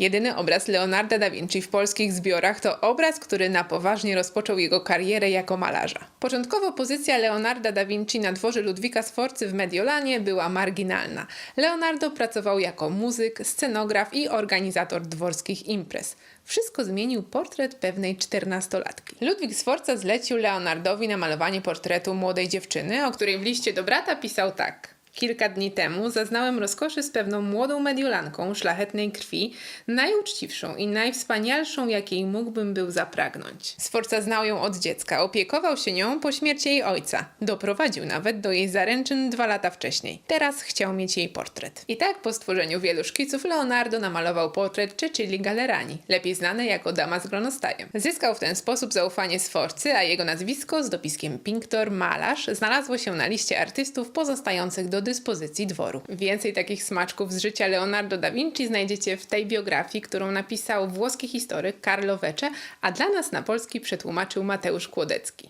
Jedyny obraz Leonarda da Vinci w polskich zbiorach to obraz, który na poważnie rozpoczął jego karierę jako malarza. Początkowo pozycja Leonarda da Vinci na dworze Ludwika Sforcy w Mediolanie była marginalna. Leonardo pracował jako muzyk, scenograf i organizator dworskich imprez. Wszystko zmienił portret pewnej czternastolatki. Ludwik Sforza zlecił Leonardowi namalowanie portretu młodej dziewczyny, o której w liście do brata pisał tak. Kilka dni temu zaznałem rozkoszy z pewną młodą mediolanką szlachetnej krwi, najuczciwszą i najwspanialszą, jakiej mógłbym był zapragnąć. Sforza znał ją od dziecka, opiekował się nią po śmierci jej ojca. Doprowadził nawet do jej zaręczyn dwa lata wcześniej. Teraz chciał mieć jej portret. I tak po stworzeniu wielu szkiców Leonardo namalował portret Cecilii Gallerani, lepiej znanej jako dama z glonostajem. Zyskał w ten sposób zaufanie Sforcy, a jego nazwisko z dopiskiem Pinktor, malarz, znalazło się na liście artystów pozostających do dyspozycji dworu. Więcej takich smaczków z życia Leonardo da Vinci znajdziecie w tej biografii, którą napisał włoski historyk Carlo Vece, a dla nas na polski przetłumaczył Mateusz Kłodecki.